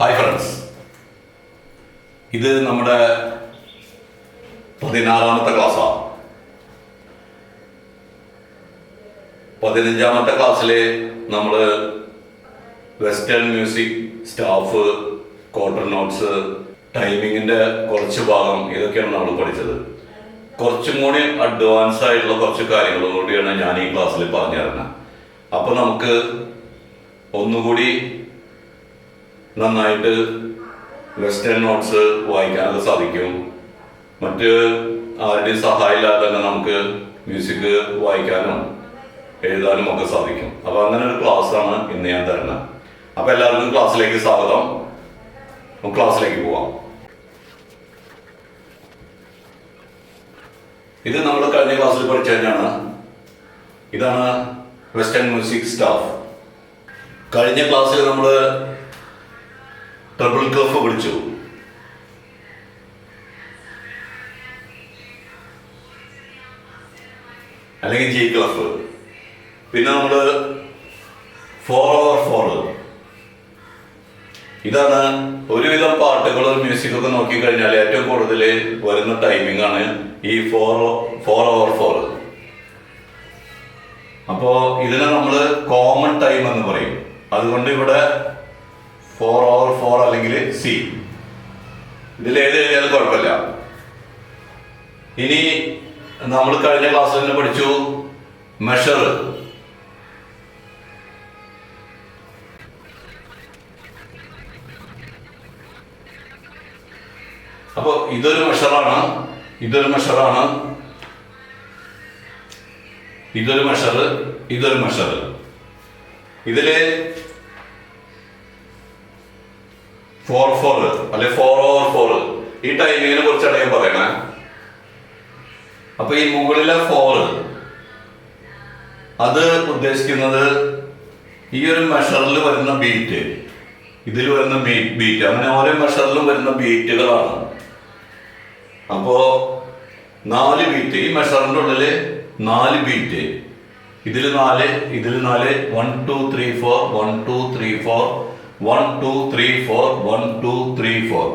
Hi friends ഇത് നമ്മുടെ പതിനാറാമത്തെ ക്ലാസ്സാണ് പതിനഞ്ചാമത്തെ ക്ലാസ്സിൽ നമ്മൾ western music staff quarter notes ടൈമിങ്ങിന്റെ കുറച്ച് ഭാഗം ഇതൊക്കെയാണ് നമ്മൾ പഠിച്ചത്. കുറച്ചും കൂടി അഡ്വാൻസ് ആയിട്ടുള്ള കുറച്ച് കാര്യങ്ങളും കൂടിയാണ് ഞാൻ ഈ ക്ലാസ്സിൽ പറഞ്ഞു തരുന്നത്. അപ്പോൾ നമുക്ക് ഒന്നുകൂടി നന്നായിട്ട് വെസ്റ്റേൺ നോട്ട്സ് വായിക്കാനൊക്കെ സാധിക്കും. മറ്റ് ആരുടെയും സഹായമില്ലാതെ തന്നെ നമുക്ക് മ്യൂസിക് വായിക്കാനും എഴുതാനും ഒക്കെ സാധിക്കും. അപ്പോൾ അങ്ങനെ ഒരു ക്ലാസ് ആണ് ഇന്ന് ഞാൻ തരുന്നത്. അപ്പോൾ എല്ലാവർക്കും ക്ലാസ്സിലേക്ക് സ്വാഗതം. നമുക്ക് ക്ലാസ്സിലേക്ക് പോവാം. ഇത് നമ്മൾ കഴിഞ്ഞ ക്ലാസ്സിൽ പഠിച്ചു ഇതാണ്. വെസ്റ്റേൺ മ്യൂസിക് സ്റ്റാഫ് കഴിഞ്ഞ ക്ലാസ്സിൽ നമ്മൾ ട്രിപ്പിൾ കഫ് പിടിച്ചു. അല്ലെങ്കിൽ ജി ക്ലഫ് പിന്നെ നമ്മൾ ഫോർ ഓവർ ഫോർ ഇതാണ് ഒരുവിധം പാട്ടുകളും മ്യൂസിക്കൊക്കെ നോക്കിക്കഴിഞ്ഞാൽ ഏറ്റവും കൂടുതൽ വരുന്ന ടൈമിംഗ് ആണ് ഈ ഫോർ ഫോർ ഓവർ ഫോർ അപ്പോൾ ഇതിനെ നമ്മൾ കോമൺ ടൈം എന്ന് പറയും. അതുകൊണ്ട് ഇവിടെ ഫോർ ഓവർ ഫോർ അല്ലെങ്കിൽ സി ഇതിൽ ഏത് എഴുതിയാൽ കുഴപ്പമില്ല. ഇനി നമ്മൾ കഴിഞ്ഞ ക്ലാസ്സിൽ തന്നെ പഠിച്ചു മെഷർ അപ്പൊ ഇതൊരു മെഷറാണ് ഇതൊരു മെഷറാണ് ഇതൊരു മെഷർ ഇതൊരു മെഷർ ഇതിൽ ഫോർ ഫോർ അല്ലെ ഫോർ ഓവർ ഫോർ ഈ ടൈമിങ്ങിനെ കുറിച്ചാണ് ഞാൻ പറയണേ അപ്പൊ ഈ മുകളിലെ ഫോർ അത് ഉദ്ദേശിക്കുന്നത് ഈ ഒരു മെഷറിൽ വരുന്ന ബീറ്റ് ഇതിൽ വരുന്ന ബീറ്റ് ബീറ്റ് അങ്ങനെ ഓരോ മെഷറിലും വരുന്ന ബീറ്റുകളാണ് അപ്പോ നാല് ബീറ്റ് ഈ മെഷറിന്റെ ഉള്ളിൽ നാല് ബീറ്റ് ഇതിൽ നാല് ഇതിൽ നാല്. One two three four one two three four one two three four one two three four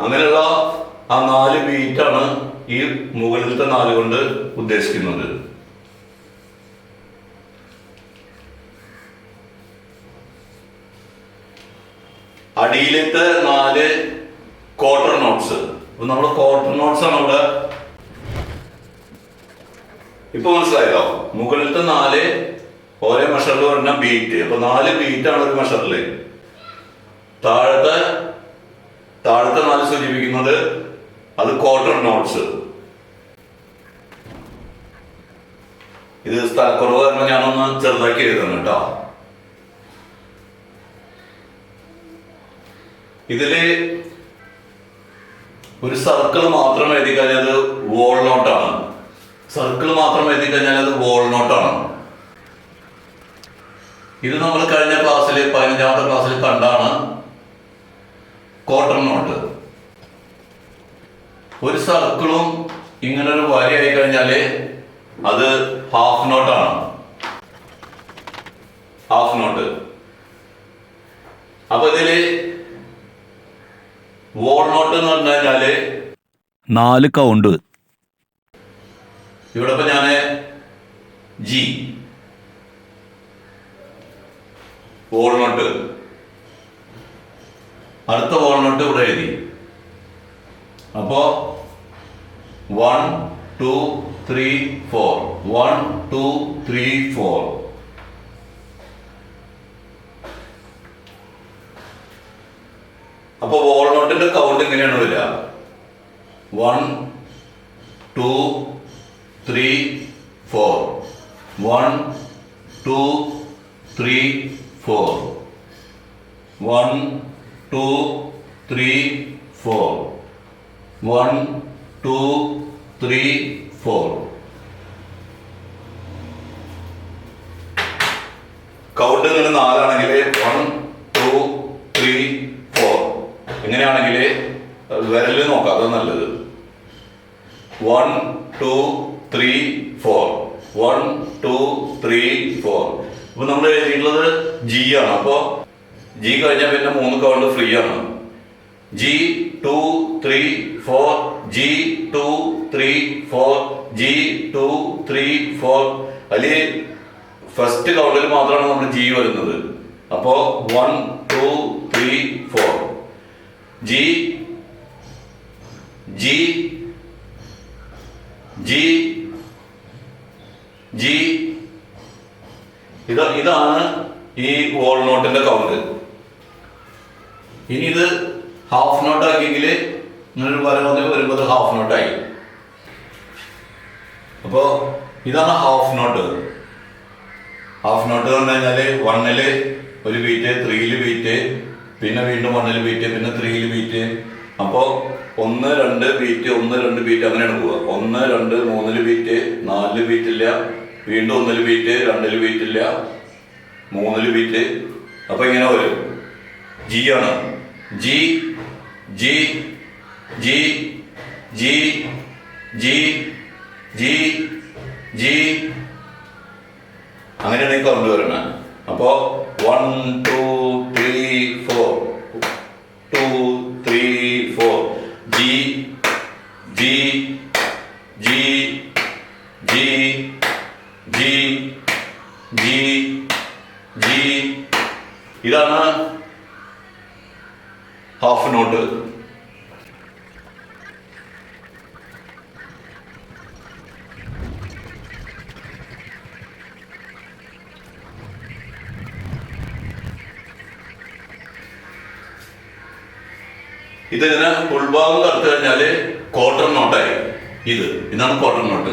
അങ്ങനെയുള്ള ആ നാല് ബീറ്റാണ് ഈ മുകളിലത്തെ നാല് കൊണ്ട് ഉദ്ദേശിക്കുന്നത്. അടിയിലത്തെ നാല് ക്വാർട്ടർ നോട്ട്സ് അപ്പൊ നമ്മൾ ക്വാർട്ടർ നോട്ട്സ് ആണ് ഇവിടെ ഇപ്പൊ മനസ്സിലായല്ലോ മുകളിലത്തെ നാല് ഓരോ മെഷറിൽ പറഞ്ഞ ബീറ്റ് അപ്പൊ നാല് ബീറ്റ് ആണ് ഒരു മഷറിൽ താഴത്തെ താഴത്തെ നാല് സൂചിപ്പിക്കുന്നത് അത് ക്വാർട്ടർ നോട്ട്സ് ഇത് സ്ഥലക്കുറവ് കാരണം ഞാനൊന്ന് ചെറുതാക്കി എഴുതുന്നു കേട്ടോ. ഇതിൽ ഒരു സർക്കിൾ മാത്രം എഴുതി കഴിഞ്ഞാൽ അത് വോൾ നോട്ടാണ് സർക്കിൾ മാത്രം എഴുതി കഴിഞ്ഞാൽ അത് വോൾ നോട്ടാണ് ഇത് നമ്മൾ കഴിഞ്ഞ ക്ലാസ്സിൽ പതിനഞ്ചാമത്തെ ക്ലാസ്സിൽ കണ്ടാണ് ക്വാർട്ടർ നോട്ട് ഒരു സർക്കിളും ഇങ്ങനെ ഒരു വരി ആയി കഴിഞ്ഞാൽ അത് ഹാഫ് നോട്ടാണ് ഹാഫ് നോട്ട് അപ്പൊ ഇതിൽ വോൾ നോട്ട് എന്ന് പറഞ്ഞു കഴിഞ്ഞാൽ നാല് കൗണ്ട് ഇവിടെ ഇപ്പൊ ഞാൻ ജി വോൾ അടുത്ത നോട്ട് ഇവിടെ എഴുതി. അപ്പോ one two three four. One two three four. അപ്പൊ വോൾനോട്ടിന്റെ കൗണ്ട് എങ്ങനെയാണ് വരിക? One two three four. One two three four one two three four one two three four count ഇങ്ങനെ നാലാണെങ്കിൽ വൺ ടു ത്രീ ഫോർ ഇങ്ങനെയാണെങ്കിൽ വിരലിൽ നോക്കാം അത് നല്ലത്. One two three four one two three four അപ്പൊ നമ്മൾ എഴുതിയിട്ടുള്ളത് ജി ആണ്. അപ്പോ ജി കഴിഞ്ഞാൽ പിന്നെ മൂന്ന് കൗണ്ട് ഫ്രീ ആണ്. G two three four G two three four G two three four അതിൽ ഫസ്റ്റ് കൗണ്ടിൽ മാത്രമാണ് നമ്മൾ ജി വരുന്നത്. അപ്പോ one two three four G G G G ഇത് ഇതാണ് ഈ വോൾ നോട്ടിന്റെ കൗണ്ട് ഇനി ഇത് ഹാഫ് നോട്ട് ആക്കിയെങ്കിൽ ഇങ്ങനൊരു വരവന്ന് വരുമ്പോൾ ഹാഫ് നോട്ടായി അപ്പോ ഇതാണ് ഹാഫ് നോട്ട് ഹാഫ് നോട്ട് എന്ന് പറഞ്ഞു കഴിഞ്ഞാൽ വണ്ണിൽ ഒരു ബീറ്റ് ത്രീയിൽ ബീറ്റ് പിന്നെ വീണ്ടും വണ്ണിൽ ബീറ്റ് പിന്നെ ത്രീയിൽ ബീറ്റ് അപ്പോ ഒന്ന് രണ്ട് ബീറ്റ് ഒന്ന് രണ്ട് ബീറ്റ് അങ്ങനെയാണ് പോവുക. ഒന്ന് രണ്ട് മൂന്നിൽ ബീറ്റ് നാലിൽ ബീറ്റ് ഇല്ല. വീണ്ടും ഒന്നിൽ ബീറ്റ് രണ്ടിൽ ബീറ്റ് ഇല്ല മൂന്നിൽ ബീറ്റ് അപ്പൊ ഇങ്ങനെ വരും. ജി ആണ്. G G G G G G G അങ്ങനെയാണ് കൗണ്ട് വരുന്നത്. അപ്പോ one two three four two three four G G G G G G G ഇതാണ് ഹാഫ് നോട്ട് ഉൾഭാഗം കറുത്തു കഴിഞ്ഞാൽ കോട്ടൺ നോട്ടായി ഇത് ഇതാണ് കോട്ടൺ നോട്ട്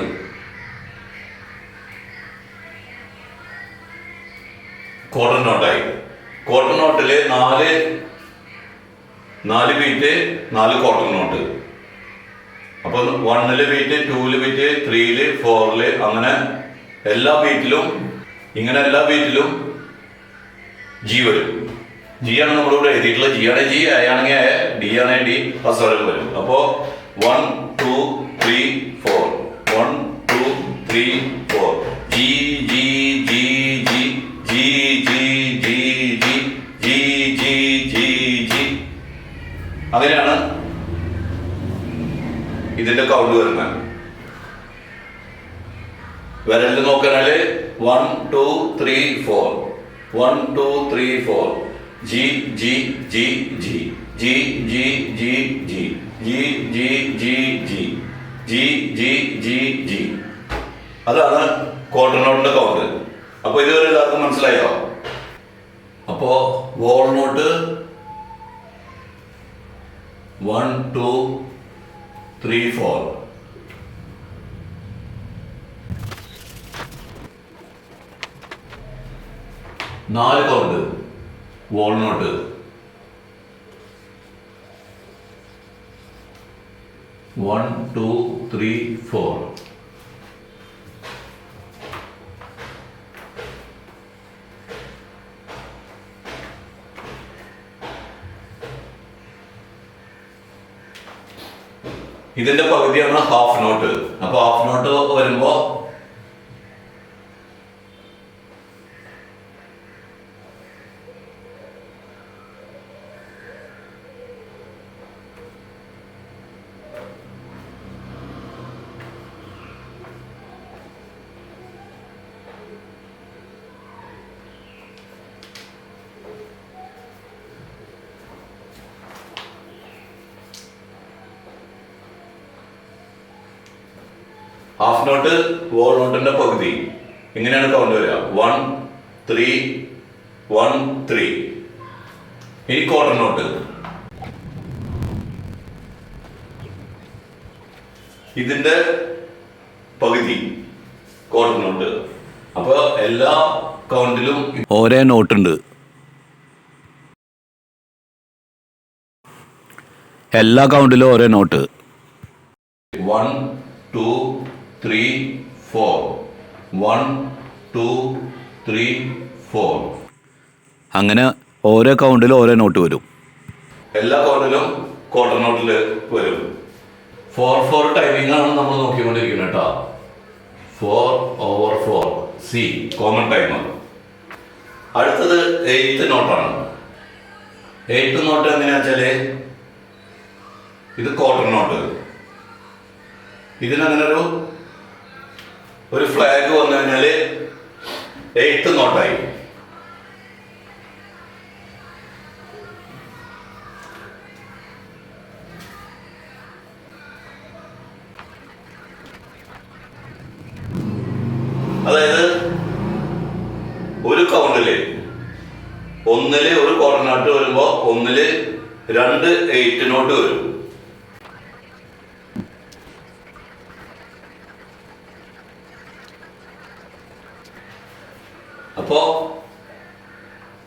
കോട്ടൺ നോട്ടായി കോട്ടൺ നോട്ടിൽ നാല് നാല് ബീറ്റ് നാല് കോട്ടൺ നോട്ട് അപ്പൊ വണ്ണിൽ ബീറ്റ് ടൂൽ ബീറ്റ് ത്രീയിൽ ഫോറിൽ അങ്ങനെ എല്ലാ ബീറ്റിലും ഇങ്ങനെ എല്ലാ ബീറ്റിലും ജി വരും. ജി ആണ് നമ്മളിവിടെ എഴുതിയിട്ടുള്ളത് ജി ആണ് ജി എ ഡി ആണ് ഡി ഫസ്റ്റ് വരും അപ്പോ one two three four one two three four G G G G G G G G G G G G അങ്ങനെയാണ് ഇതിന്റെ കൗണ്ട് വരുന്നത് വിരലിൽ നോക്കാനാല് one two three four one two three four G G G G. G G G G. G G G G. G G G G. അതാണ് cotton നോട്ടിന്റെ count അപ്പൊ ഇതുവരെ എല്ലാവർക്കും മനസ്സിലായോ? അപ്പോൾ whole note one two three four നാല് count whole note one two three four ഇതിന്റെ പകുതിയാണ് ഹാഫ് നോട്ട് അപ്പൊ ഹാഫ് നോട്ട് വരുമ്പോ ഹാഫ് നോട്ട് വോൾ നോട്ടിന്റെ പകുതി. ഇങ്ങനെയാണ് കൗണ്ട് വരിക. വൺ ത്രീ വൺ ത്രീ ഇനി ക്വാർട്ടർ നോട്ട് ഇതിന്റെ പകുതി. ക്വാർട്ടർ നോട്ട് അപ്പൊ എല്ലാ കൗണ്ടിലും ഒരേ നോട്ടുണ്ട് എല്ലാ കൗണ്ടിലും ഒരേ note one two three four one two three four അങ്ങനെ ഓരോ കൗണ്ടിലും ഓരോ നോട്ട് വരും. എല്ലാ കൗണ്ടിലും ക്വാർട്ടർ നോട്ടിൽ വരും. ഫോർ ഫോർ ടൈമിംഗ് ആണ് നമ്മൾ നോക്കിക്കൊണ്ടിരിക്കുന്നത് കേട്ടോ. Four over four C common timer അടുത്തത് എയ്ത്ത് നോട്ടാണ് എയ്ത്ത് നോട്ട് എങ്ങനെയാ വെച്ചാൽ ഇത് ക്വാർട്ടർ നോട്ട് ഇതിനങ്ങനെ ഒരു ഒരു ഫ്ലാഗ് വന്നു കഴിഞ്ഞാൽ എയ്ത്ത് നോട്ടായി അതായത് ഒരു കൗണ്ടിൽ ഒന്നിൽ ഒരു ക്വാർട്ടർ നോട്ട് വരുമ്പോ ഒന്നിൽ രണ്ട് എയ്റ്റ് നോട്ട് വരും അപ്പോ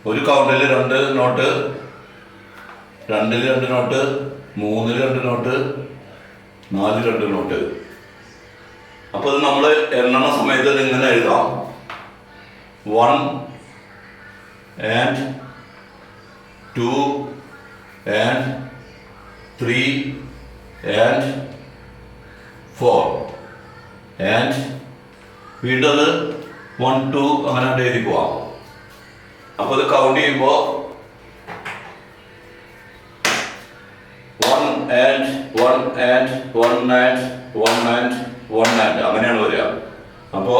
ഒരു കൗണ്ടിൽ രണ്ട് നോട്ട് രണ്ടിൽ രണ്ട് നോട്ട് മൂന്നിൽ രണ്ട് നോട്ട് നാലിൽ രണ്ട് നോട്ട്. അപ്പൊ ഇത് നമ്മൾ എണ്ണണ സമയത്ത് ഇങ്ങനെ എഴുതാം. One and two and three and four and വീണ്ടത് one two അങ്ങനെ എഴുതി പോവാം. അപ്പൊ ഇത് കൗണ്ട് ചെയ്യുമ്പോ one and one and one and one and one and അങ്ങനെയാണ് വരിക അപ്പോ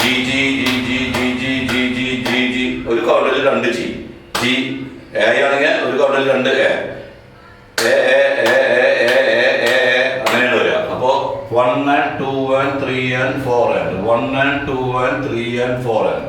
G G G G G G G G G G ഒരു കൗണ്ടിൽ രണ്ട് ജി ജി എ ആണെങ്കിൽ ഒരു കൗണ്ടിൽ രണ്ട് A A A A A A അങ്ങനെയാണ് വരിക അപ്പോ one and two and three and four and one and two and three and four and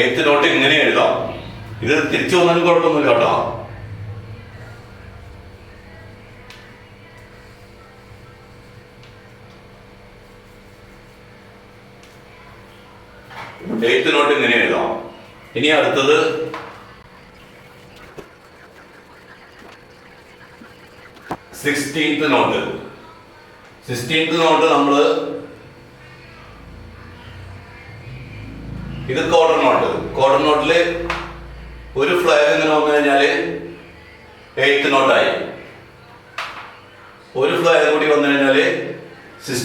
eighth note ഇങ്ങനെ എഴുതാം. ഇത് തിരിച്ചു വന്നാലും കുഴപ്പമൊന്നുമില്ല കേട്ടോ. എയ്ത്ത് നോട്ട് ഇങ്ങനെ എഴുതാം. ഇനി അടുത്തത് സിക്സ്റ്റീൻത്ത് നോട്ട്. സിക്സ്റ്റീൻത്ത് നോട്ട് നമ്മൾ ഇത് കോഡർ നോട്ട് കോഡർ നോട്ടിൽ ഒരു ഫ്ലാഗ് ഇങ്ങനെ വന്നു കഴിഞ്ഞാൽ എയ്ത്ത് നോട്ടായി ഒരു ഫ്ലാഗ് കൂടി വന്നു കഴിഞ്ഞാൽ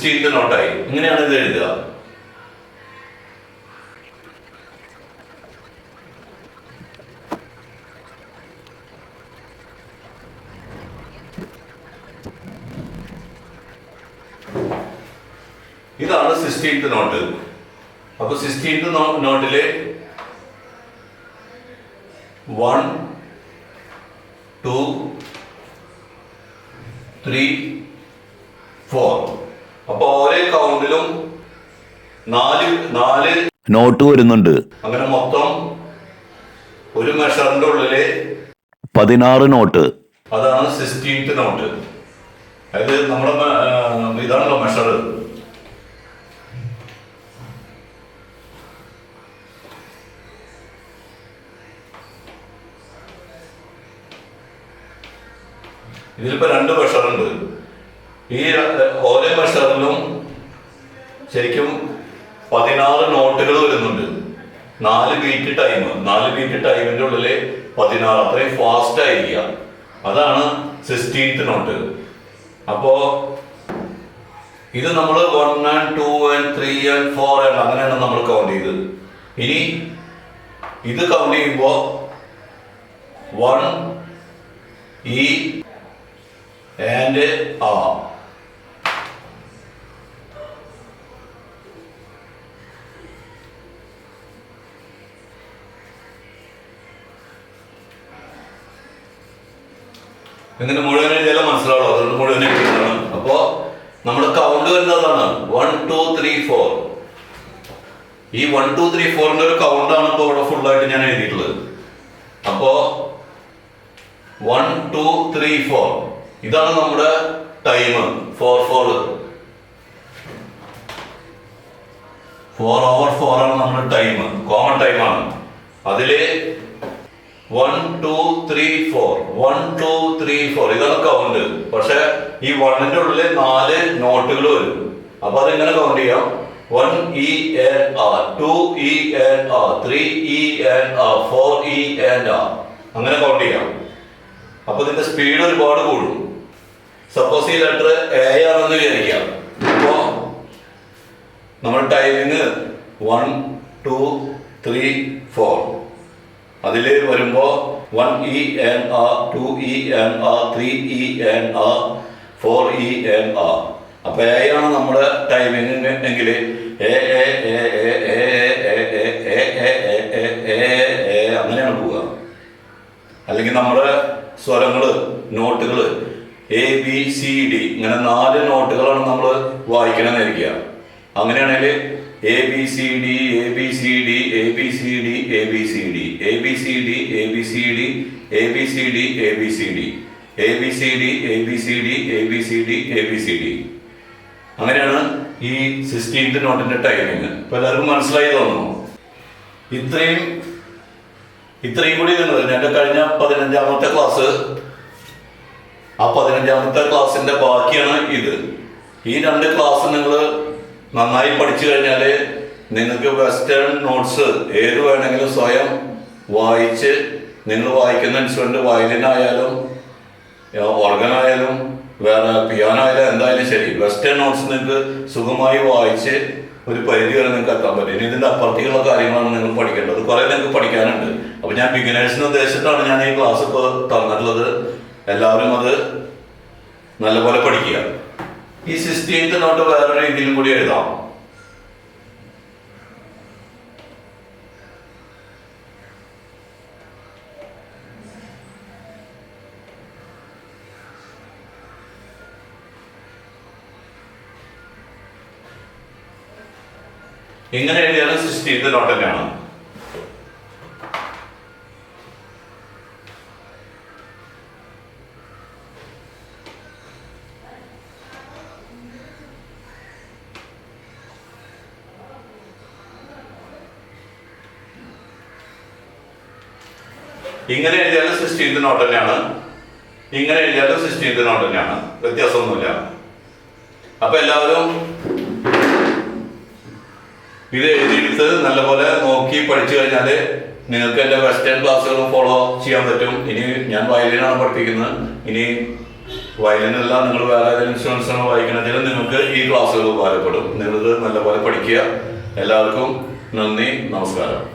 സിക്സ്റ്റീൻത്ത് നോട്ടായി ഇങ്ങനെയാണ് ഇത് എഴുതുക? ഇതാണ് സിക്സ്റ്റീൻത്ത് നോട്ട്. അപ്പൊ സിക്സ്റ്റീൻത്ത് നോട്ടിലെ വൺ ടു ത്രീ ഫോർ. അപ്പൊ ഓരോ കൗണ്ടിലും നാല് നാല് നോട്ട് വരുന്നുണ്ട്. അങ്ങനെ മൊത്തം ഒരു മെഷറിന്റെ ഉള്ളിൽ പതിനാറ് നോട്ട്. അതാണ് സിക്സ്റ്റീൻത്ത് നോട്ട് അതായത് നമ്മുടെ ഇതാണല്ലോ മെഷർ ഇതിലിപ്പോ രണ്ട് മെഷറുണ്ട് ഈ ഓരോ മെഷറിലും ശരിക്കും പതിനാറ് നോട്ടുകൾ വരുന്നുണ്ട്. നാല് ബീറ്റ് ടൈം നാല് ബീറ്റ് ടൈമിന്റെ ഉള്ളിൽ പതിനാറ് അത്രയും ഫാസ്റ്റ് ആയിരിക്കുക. അതാണ് സിക്സ്റ്റീൻത്ത് നോട്ട് അപ്പോ ഇത് നമ്മൾ one and two and three and four and അങ്ങനെയാണ് നമ്മൾ കൗണ്ട് ചെയ്തത് ഇനി ഇത് കൗണ്ട് ചെയ്യുമ്പോൾ വൺ ഇ ആൻഡ് ആ. ഇങ്ങനെ മുഴുവൻ എഴുതിയാലും മനസ്സിലാവുള്ളൂ. അതുകൊണ്ട് മുഴുവൻ എഴുതിയതാണ് അപ്പോ നമ്മൾ കൗണ്ട് വരുന്നതാണ്. വൺ ടു ത്രീ ഫോർ ഈ വൺ ടു ത്രീ ഫോറിന്റെ ഒരു കൗണ്ടാണ് ഇപ്പോൾ ഇവിടെ ഫുള്ളായിട്ട് ഞാൻ എഴുതിയിട്ടുള്ളത്. അപ്പോ വൺ ടു ത്രീ ഫോർ ഇതാണ് നമ്മുടെ time four four four over four ആണ് നമ്മുടെ ടൈം കോമൺ ടൈമാണ് അതിൽ one two three four one two three four ഇതാണ് കൗണ്ട് പക്ഷെ ഈ വണ്ണിന്റെ ഉള്ളിൽ നാല് നോട്ടുകൾ വരും. അപ്പൊ അതെങ്ങനെ കൗണ്ട് ചെയ്യാം? One e and a two e and a three e and a four e and a അങ്ങനെ കൗണ്ട് ചെയ്യാം. അപ്പൊ ഇതിന്റെ സ്പീഡ് ഒരുപാട് കൂടും. സപ്പോസ് ഈ ലെറ്റർ എ ആണെന്ന് വിചാരിക്കാം. അപ്പോ നമ്മൾ timing one two three four അതിൽ വരുമ്പോൾ one e and a two e and a three e and a four e and a അപ്പൊ എ ആണ് നമ്മുടെ ടൈമിംഗ് എങ്കിൽ A A A A A A A A A A A A A അങ്ങനെയാണ് പോവുക അല്ലെങ്കിൽ നമ്മുടെ സ്വരങ്ങൾ നോട്ടുകൾ എ ബി സി ഡി ഇങ്ങനെ നാല് നോട്ടുകളാണ് നമ്മൾ വായിക്കണമെന്നിരിക്കുക അങ്ങനെയാണെങ്കിൽ A B C D A B C D A B C D A B C D A B C D A B C D A B C D A B C D A B C D A B C D A B C D A B C D അങ്ങനെയാണ് ഈ sixteenth നോട്ടിന്റെ timing ഇപ്പൊ എല്ലാവർക്കും മനസ്സിലായി തോന്നുന്നു ഇത്രയും ഇത്രയും കൂടി തന്നത് എന്റെ കഴിഞ്ഞ പതിനഞ്ചാമത്തെ ക്ലാസ് ആ പതിനഞ്ചാമത്തെ ക്ലാസ്സിന്റെ ബാക്കിയാണ് ഇത് ഈ രണ്ട് ക്ലാസ് നിങ്ങൾ നന്നായി പഠിച്ചു കഴിഞ്ഞാൽ നിങ്ങൾക്ക് വെസ്റ്റേൺ നോട്ട്സ് ഏത് വേണമെങ്കിലും സ്വയം വായിച്ച് നിങ്ങൾ വായിക്കുന്ന ആയാലും ഓർഗൻ ആയാലും വേറെ പിയാനോ ആയാലും എന്തായാലും ശരി. വെസ്റ്റേൺ നോട്ട്സ് നിങ്ങൾക്ക് സുഖമായി വായിച്ച് ഒരു പരിധി വരെ നിങ്ങൾക്ക് എത്താൻ പറ്റും. ഇനി ഇതിന്റെ അപ്പുറത്തേക്കുള്ള കാര്യങ്ങളാണ് നിങ്ങൾ പഠിക്കേണ്ടത്. കുറെ നിങ്ങൾക്ക് പഠിക്കാനുണ്ട്. അപ്പോൾ ഞാൻ ബിഗിനേഴ്സിന് ഉദ്ദേശിച്ചിട്ടാണ് ഞാൻ ഈ ക്ലാസ് ഇപ്പോൾ തന്നിട്ടുള്ളത്. എല്ലാവരും അത് നല്ലപോലെ പഠിക്കുക. ഈ സിക്സ്റ്റീൻത്ത് നോട്ട് വേറെ രീതിയിലും കൂടി എഴുതാം. എങ്ങനെ എഴുതിയാലും സിക്സ്റ്റീൻത്ത് നോട്ട് തന്നെയാണ് ഇങ്ങനെ എഴുതിയാലും സിക്സ്റ്റീൻത്ത് നോട്ട് തന്നെയാണ്. ഇങ്ങനെ എഴുതിയാലും സിക്സ്റ്റീൻത്ത് നോട്ട് തന്നെയാണ്. വ്യത്യാസമൊന്നുമില്ല. അപ്പൊ എല്ലാവരും ഇത് എഴുതിയെടുത്ത് നല്ലപോലെ നോക്കി പഠിച്ചു കഴിഞ്ഞാൽ നിങ്ങൾക്ക് എന്റെ വെസ്റ്റേൺ ക്ലാസ്സുകളും ഫോളോ ചെയ്യാൻ പറ്റും. ഇനി ഞാൻ വയലിനാണ് പഠിപ്പിക്കുന്നത്. ഇനി വയലിനല്ല നിങ്ങൾ വേറെ ഏതെങ്കിലും ഇൻസ്ട്രുമെന്റ് ആണ് വായിക്കണമെങ്കിൽ നിങ്ങൾക്ക് ഈ ക്ലാസ്സുകൾ ഉപകാരപ്പെടും. നിങ്ങളിത് നല്ലപോലെ പഠിക്കുക. എല്ലാവർക്കും നന്ദി നമസ്കാരം.